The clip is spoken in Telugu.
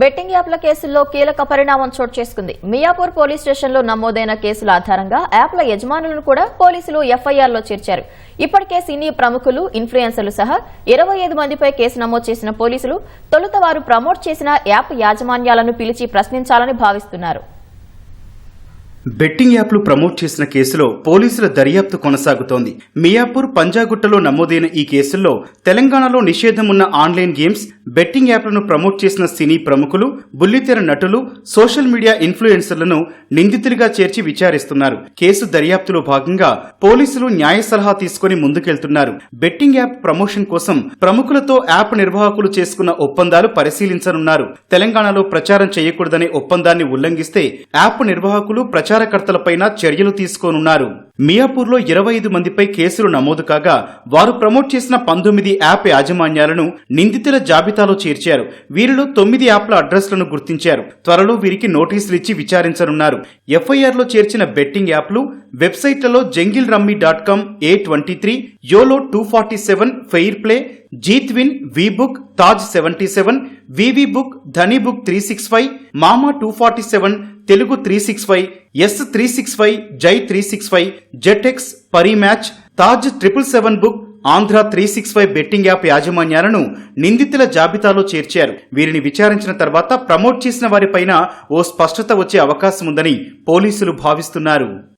బెట్టింగ్ యాప్ల కేసుల్లో కీలక పరిణామం చోటు చేసుకుంది. మియాపూర్ పోలీస్ స్టేషన్లో నమోదైన కేసుల ఆధారంగా యాప్ల యజమానులను కూడా పోలీసులు ఎఫ్ఐఆర్లో చేర్చారు. ఇప్పటికే సినీ ప్రముఖులు ఇన్ఫ్లుయెన్సర్లు సహా ఇరవై ఐదు మందిపై కేసు నమోదు చేసిన పోలీసులు తొలుత వారు ప్రమోట్ చేసిన యాప్ యాజమాన్యాలను పిలిచి ప్రశ్నించాలని భావిస్తున్నారు. బెట్టింగ్ యాప్లు ప్రమోట్ చేసిన కేసులో పోలీసుల దర్యాప్తు కొనసాగుతోంది. మియాపూర్ పంజాగుట్టలో నమోదైన ఈ కేసుల్లో తెలంగాణలో నిషేధం ఉన్న ఆన్లైన్ గేమ్స్ బెట్టింగ్ యాప్లను ప్రమోట్ చేసిన సినీ ప్రముఖులు బుల్లితెర నటులు సోషల్ మీడియా ఇన్ఫ్లుయెన్సర్లను నిందితులుగా చేర్చి విచారిస్తున్నారు. కేసు దర్యాప్తులో భాగంగా పోలీసులు న్యాయ సలహా తీసుకుని ముందుకెళ్తున్నారు. బెట్టింగ్ యాప్ ప్రమోషన్ కోసం ప్రముఖులతో యాప్ నిర్వాహకులు చేసుకున్న ఒప్పందాలు పరిశీలించనున్నారు. తెలంగాణలో ప్రచారం చేయకూడదనే ఒప్పందాన్ని ఉల్లంఘిస్తే యాప్ నిర్వాహకులు ప్రచారకర్తలపైన చర్యలు తీసుకోనున్నారు. మియాపూర్లో ఇరవై ఐదు మందిపై కేసులు నమోదు కాగా వారు ప్రమోట్ చేసిన పంతొమ్మిది యాప్ యాజమాన్యాలను నిందితుల జాబితాలో చేర్చారు. వీరిలో తొమ్మిది యాప్ల అడ్రస్లను గుర్తించారు. త్వరలో వీరికి నోటీసులు ఇచ్చి విచారించనున్నారు. ఎఫ్ఐఆర్లో చేర్చిన బెట్టింగ్ యాప్లు వెబ్సైట్లలో Jungle Rummy dot com A twenty three Yolo two forty seven Fair Play Jeetwin V Book Taj seventy seven VV Book Dhani Book three six five Mama two forty seven Telugu three six five S three six five Jai three six five Jetex Parimatch Taj triple seven Book Andhra three six five betting app యాజమాన్యాలను నిందితుల జాబితాలో చేర్చారు. వీరిని విచారించిన తర్వాత ప్రమోట్ చేసిన వారిపైన ఓ స్పష్టత వచ్చే అవకాశం ఉందని పోలీసులు భావిస్తున్నారు.